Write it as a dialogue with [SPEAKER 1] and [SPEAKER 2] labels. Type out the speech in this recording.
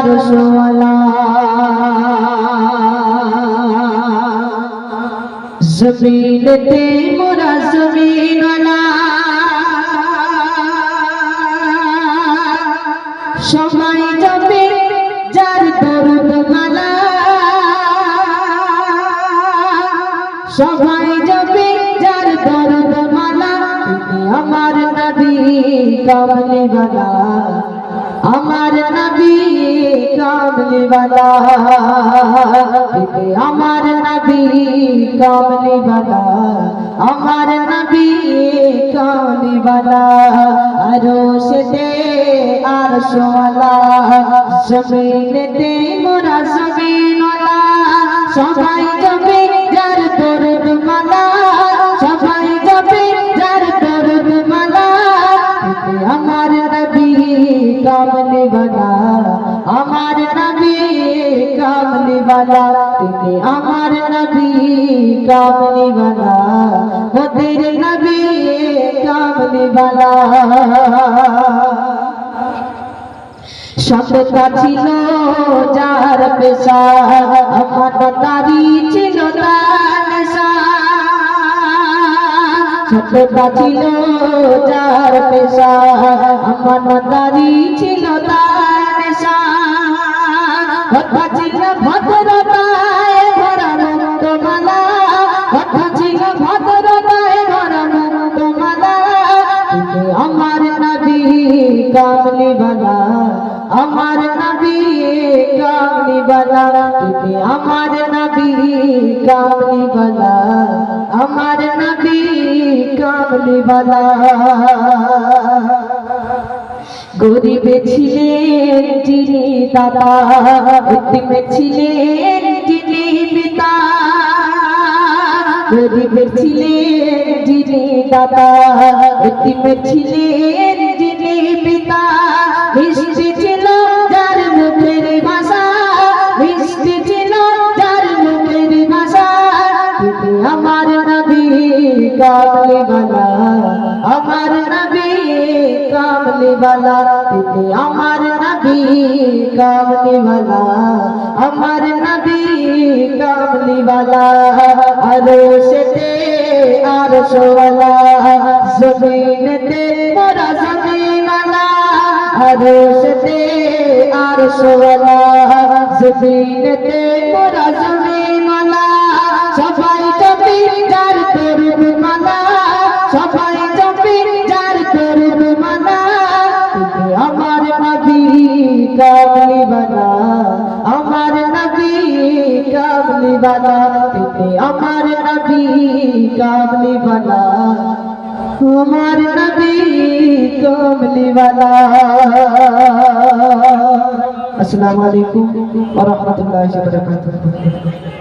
[SPEAKER 1] আরশওয়ালা জমিনতে মোরা জমিনওয়ালা সবাই যাবে যার দরুদ মালা সবাই যার দরুদ আমার নবী কামলিওয়ালা আমার নবী কামলিওয়ালা আমার নবী কামলিওয়ালা আমার নবী কামলিওয়ালা আরশে আরশওয়ালা দে মোরা জমিনওয়ালা। সবাই যাবে কামলিওয়ালা তুমি আমার নবী কামলিওয়ালা মোদের নবী কামলিওয়ালা সততা ছিল যার পেশা তারি ছিল তার সততা ছিল যার পেশা তারি ছিল তার কথা ছিল ভদ্রতায় ভরা মুক্তমালা কথা ছিল ভদ্রতায় ভরা মুক্তমালা আমার নবী কামলিওয়ালা আমার নবী কামলিওয়ালা তুমি আমার নবী কামলিওয়ালা আমার নবী কামলিওয়ালা গরিবে ছিলেন যিনি দাদা উদ্দিমে ছিলেন যিনি পিতা। গরিবে ছিলেন যিনি দাদা উদ্দিমে ছিলেন যিনি পিতা। মিষ্টি ছিল যার মুখের ভাষা, মিষ্টি ছিল যার মুখের ভাষা। আমার নবী কামলিওয়ালা আমার নবী কামলিওয়ালা তুমি আমার নবী কামলিওয়ালা আমার নবী কামলিওয়ালা আরও সেতে আর সোয়ালা, জমিনতে মোরা জমিনালা আরও সেতে জমিনতে মোরা কামলিওয়ালা তুমি আমার নবী কামলিওয়ালা আমার নবী কামলিওয়ালা আসসালামু আলাইকুম ওয়া রাহমাতুল্লাহি ওয়া বারাকাতুহু।